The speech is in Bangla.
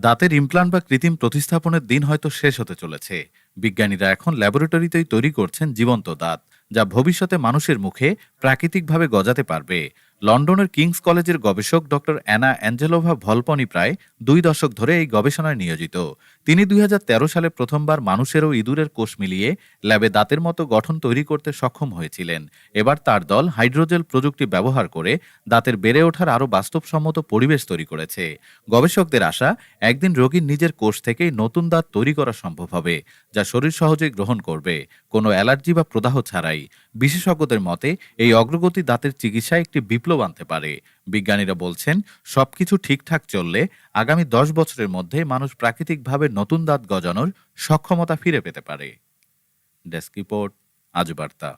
দাঁতের ইমপ্লান্ট বা কৃত্রিম প্রতিস্থাপনের দিন হয়তো শেষ হতে চলেছে। বিজ্ঞানীরা এখন ল্যাবরেটরিতেই তৈরি করছেন জীবন্ত দাঁত। যা ভবিষ্যতে মানুষের মুখে প্রাকৃতিকভাবে গজাতে পারবে। লন্ডনের কিংস কলেজের গবেষক ডক্টর অ্যানা অ্যাঞ্জেলোভা ভলপনি প্রায় দুই দশক ধরে এই গবেষণায় নিয়োজিত। তিনি দুই হাজার তেরো সালে প্রথমবার মানুষের ও ইঁদুরের কোষ মিলিয়ে ল্যাবে দাঁতের মতো গঠন তৈরি করতে সক্ষম হয়েছিলেন। এবার তার দল হাইড্রোজেল প্রযুক্তি ব্যবহার করে দাঁতের বেড়ে ওঠার আরও বাস্তবসম্মত পরিবেশ তৈরি করেছে। গবেষকদের আশা, একদিন রোগীর নিজের কোষ থেকেই নতুন দাঁত তৈরি করা সম্ভব হবে, যা শরীর সহজেই গ্রহণ করবে। কোনো অ্যালার্জি বা প্রদাহ ছাড়াই। বিশেষজ্ঞদের মতে এই অগ্রগতি দাঁতের চিকিৎসায় একটি বিপ্লব আনতে পারে। বিজ্ঞানীরা বলছেন, সবকিছু ঠিকঠাক চললে আগামী দশ বছরের মধ্যে মানুষ প্রাকৃতিকভাবে নতুন দাঁত গজানোর সক্ষমতা ফিরে পেতে পারে। ডেস্ক রিপোর্ট আজ বার্তা